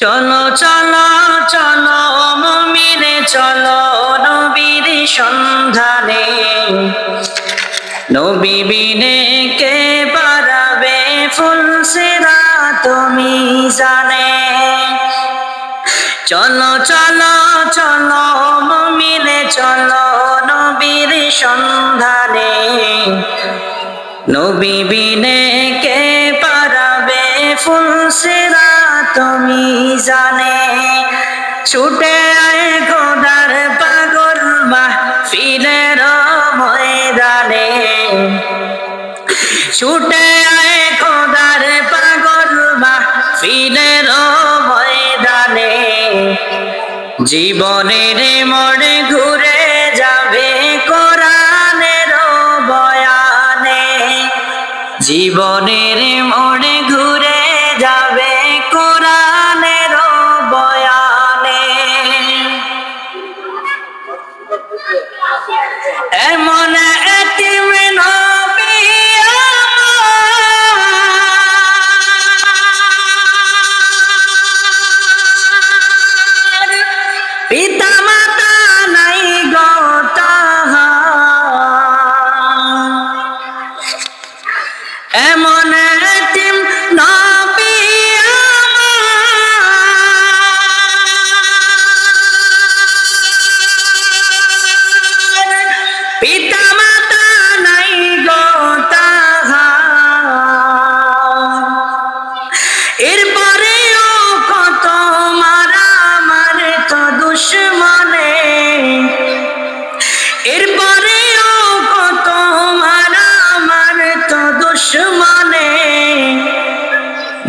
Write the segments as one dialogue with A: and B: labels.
A: চলো চলো চলো মমিরে চলো নবীর সন্ধানে। নবী বিনে কে পারাবে ফুল সেরা তুমি জানে। চলো চলো চলো মমিরে চলো নবীর সন্ধানে। নবী বিনে কে পারাবে ফুল সেরা তুমি জানে, ছুটে আয় খোদার পাগল মাহফিলের ময়দানে। ছুটে আয় খোদার পাগল মাহফিলের ময়দানে। জীবনের মোড়ে ঘুরে এমন এতিম নবী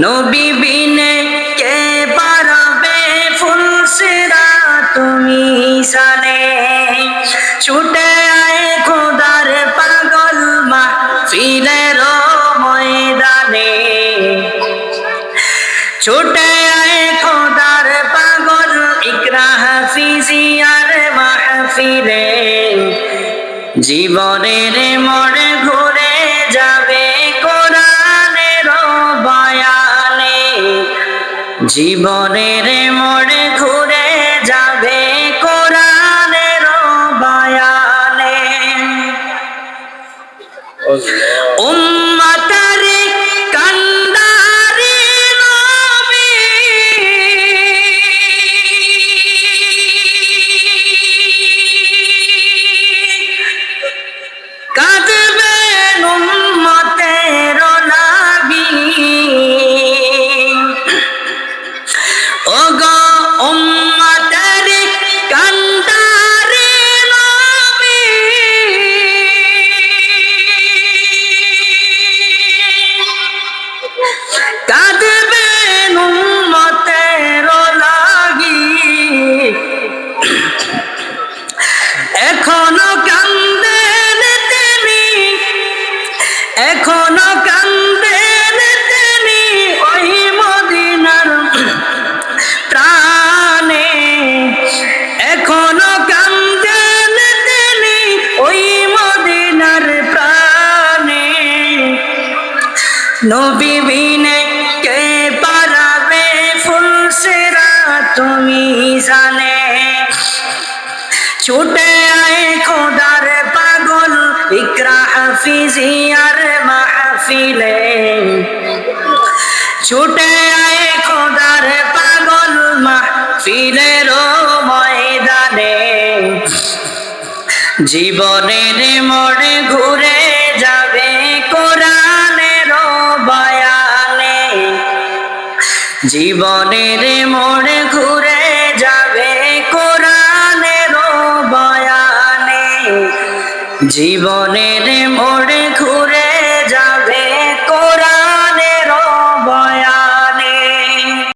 A: নবী বিনে কে পারবে ফুলসরা তুমি জানে? ছুটে আয় খোদার পাগল মা ফিলের ময়দানে। ছুটে আয় খোদার পাগল ইকরা হাফিজিয়ার মাহফিলে। জীবনের মোড়ে জীবনের মোড়ে নবী বিনে কে পারাবে ফুল সেরা তুমি জানে। ছুটে আয় খোদার পাগল, ইকরা হাফিজিয়ার মাহফিলে। ছুটে আয় খোদার পাগল মাহফিলের ময়দানে। জীবনের মোড়ে ঘুরে জীবনের মোড়ে ঘুরে যাবে কোরআনের বয়ানে। জীবনের মোড়ে ঘুরে